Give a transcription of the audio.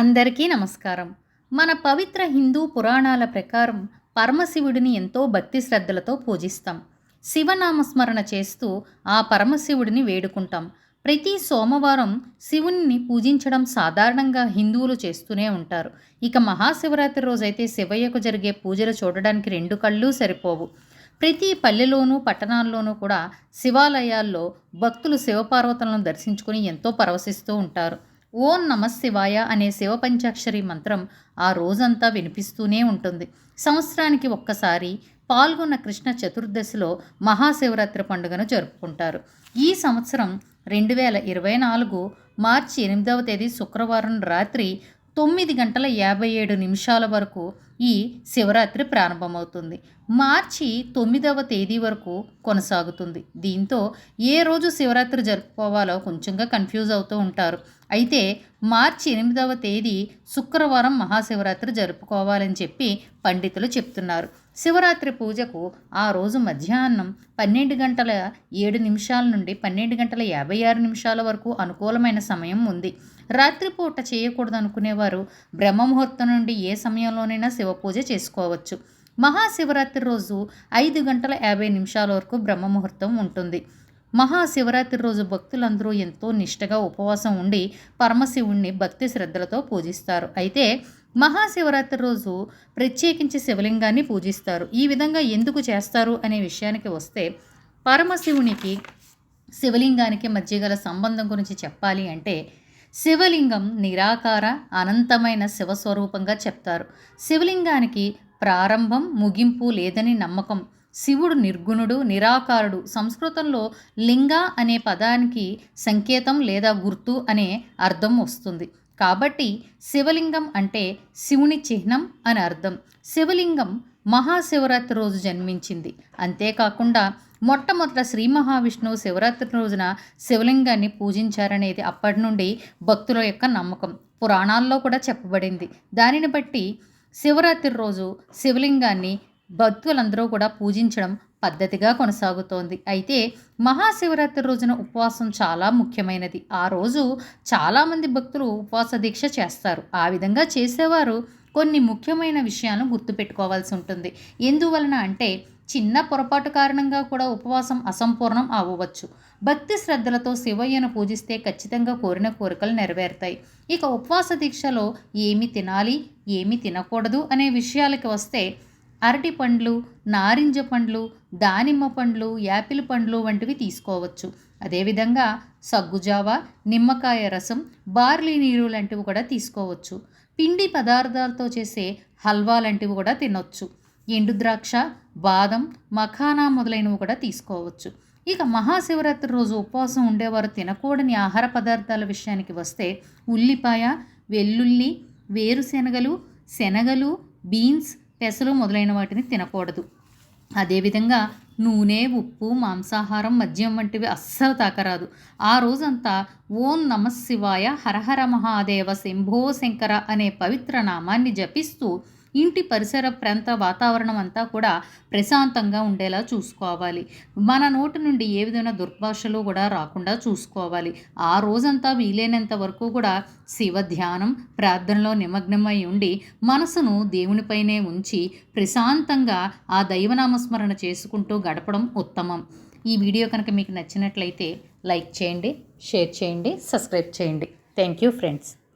అందరికీ నమస్కారం. మన పవిత్ర హిందూ పురాణాల ప్రకారం పరమశివుడిని ఎంతో భక్తి శ్రద్ధలతో పూజిస్తాం. శివనామస్మరణ చేస్తూ ఆ పరమశివుడిని వేడుకుంటాం. ప్రతి సోమవారం శివుని పూజించడం సాధారణంగా హిందువులు చేస్తూనే ఉంటారు. ఇక మహాశివరాత్రి రోజైతే శివయ్యకు జరిగే పూజలు చూడడానికి రెండు కళ్ళు సరిపోవు. ప్రతి పల్లెలోనూ పట్టణాల్లోనూ కూడా శివాలయాల్లో భక్తులు శివపార్వతులను దర్శించుకుని ఎంతో పరవశిస్తూ ఉంటారు. ఓం నమ శివాయ అనే శివ పంచాక్షరి మంత్రం ఆ రోజంతా వినిపిస్తూనే ఉంటుంది. సంవత్సరానికి ఒక్కసారి పాల్గొన్న కృష్ణ చతుర్దశిలో మహాశివరాత్రి పండుగను జరుపుకుంటారు. ఈ సంవత్సరం రెండు వేల ఇరవై నాలుగు మార్చి ఎనిమిదవ తేదీ శుక్రవారం రాత్రి తొమ్మిది గంటల యాభై ఏడు నిమిషాల వరకు ఈ శివరాత్రి ప్రారంభమవుతుంది. మార్చి తొమ్మిదవ తేదీ వరకు కొనసాగుతుంది. దీంతో ఏ రోజు శివరాత్రి జరుపుకోవాలో కొంచెంగా కన్ఫ్యూజ్ అవుతూ ఉంటారు. అయితే మార్చి ఎనిమిదవ తేదీ శుక్రవారం మహాశివరాత్రి జరుపుకోవాలని చెప్పి పండితులు చెప్తున్నారు. శివరాత్రి పూజకు ఆ రోజు మధ్యాహ్నం పన్నెండు గంటల ఏడు నిమిషాల నుండి పన్నెండు గంటల యాభై ఆరు నిమిషాల వరకు అనుకూలమైన సమయం ఉంది. రాత్రిపూట చేయకూడదనుకునేవారు బ్రహ్మముహూర్తం నుండి ఏ సమయంలోనైనా శివ పూజ చేసుకోవచ్చు. మహాశివరాత్రి రోజు ఐదు గంటల యాభై నిమిషాల వరకు బ్రహ్మముహూర్తం ఉంటుంది. మహాశివరాత్రి రోజు భక్తులందరూ ఎంతో నిష్టగా ఉపవాసం ఉండి పరమశివుణ్ణి భక్తి శ్రద్ధలతో పూజిస్తారు. అయితే మహాశివరాత్రి రోజు ప్రత్యేకించి శివలింగాన్ని పూజిస్తారు. ఈ విధంగా ఎందుకు చేస్తారు అనే విషయానికి వస్తే పరమశివునికి శివలింగానికి మధ్య గల సంబంధం గురించి చెప్పాలి అంటే శివలింగం నిరాకార అనంతమైన శివస్వరూపంగా చెప్తారు. శివలింగానికి ప్రారంభం ముగింపు లేదని నమ్మకం. శివుడు నిర్గుణుడు నిరాకారుడు. సంస్కృతంలో లింగ అనే పదానికి సంకేతం లేదా గుర్తు అనే అర్థం వస్తుంది. కాబట్టి శివలింగం అంటే శివుని చిహ్నం అని అర్థం. శివలింగం మహాశివరాత్రి రోజు జన్మించింది. అంతేకాకుండా మొట్టమొదట శ్రీ మహావిష్ణువు శివరాత్రి రోజున శివలింగాన్ని పూజించారనేది అప్పటి నుండి భక్తుల యొక్క నమ్మకం. పురాణాల్లో కూడా చెప్పబడింది. దానిని బట్టి శివరాత్రి రోజు శివలింగాన్ని భక్తులందరూ కూడా పూజించడం పద్ధతిగా కొనసాగుతోంది. అయితే మహాశివరాత్రి రోజున ఉపవాసం చాలా ముఖ్యమైనది. ఆ రోజు చాలామంది భక్తులు ఉపవాస దీక్ష చేస్తారు. ఆ విధంగా చేసేవారు కొన్ని ముఖ్యమైన విషయాలను గుర్తుపెట్టుకోవాల్సి ఉంటుంది. ఎందువలన అంటే చిన్న పొరపాటు కారణంగా కూడా ఉపవాసం అసంపూర్ణం అవ్వవచ్చు. భక్తి శ్రద్ధలతో శివయ్యను పూజిస్తే ఖచ్చితంగా కోరిన కోరికలు నెరవేరుతాయి. ఇక ఉపవాస దీక్షలో ఏమి తినాలి ఏమి తినకూడదు అనే విషయాలకి వస్తే అరటి పండ్లు నారింజ పండ్లు దానిమ్మ పండ్లు యాపిల్ పండ్లు వంటివి తీసుకోవచ్చు. అదేవిధంగా సగ్గుజావ నిమ్మకాయ రసం బార్లీ నీరు లాంటివి కూడా తీసుకోవచ్చు. పిండి పదార్థాలతో చేసే హల్వా లాంటివి కూడా తినొచ్చు. ఎండు ద్రాక్ష బాదం మఖానా మొదలైనవి కూడా తీసుకోవచ్చు. ఇక మహాశివరాత్రి రోజు ఉపవాసం ఉండేవారు తినకూడని ఆహార పదార్థాల విషయానికి వస్తే ఉల్లిపాయ వెల్లుల్లి వేరుశెనగలు శనగలు బీన్స్ పెసలు మొదలైన వాటిని తినకూడదు. అదేవిధంగా నూనె ఉప్పు మాంసాహారం మద్యం వంటివి అస్సలు తాకరాదు. ఆ రోజంతా ఓం నమ శివాయ హరహర మహాదేవ శంభో శంకర అనే పవిత్ర నామాన్ని జపిస్తూ ఇంటి పరిసర ప్రాంత వాతావరణం అంతా కూడా ప్రశాంతంగా ఉండేలా చూసుకోవాలి. మన నోటి నుండి ఏ విధమైన దుర్భాషలు కూడా రాకుండా చూసుకోవాలి. ఆ రోజంతా వీలైనంత వరకు కూడా శివ ధ్యానం ప్రార్థనలో నిమగ్నమై ఉండి మనసును దేవునిపైనే ఉంచి ప్రశాంతంగా ఆ దైవనామస్మరణ చేసుకుంటూ గడపడం ఉత్తమం. ఈ వీడియో కనుక మీకు నచ్చినట్లయితే లైక్ చేయండి షేర్ చేయండి సబ్స్క్రైబ్ చేయండి. Thank you friends.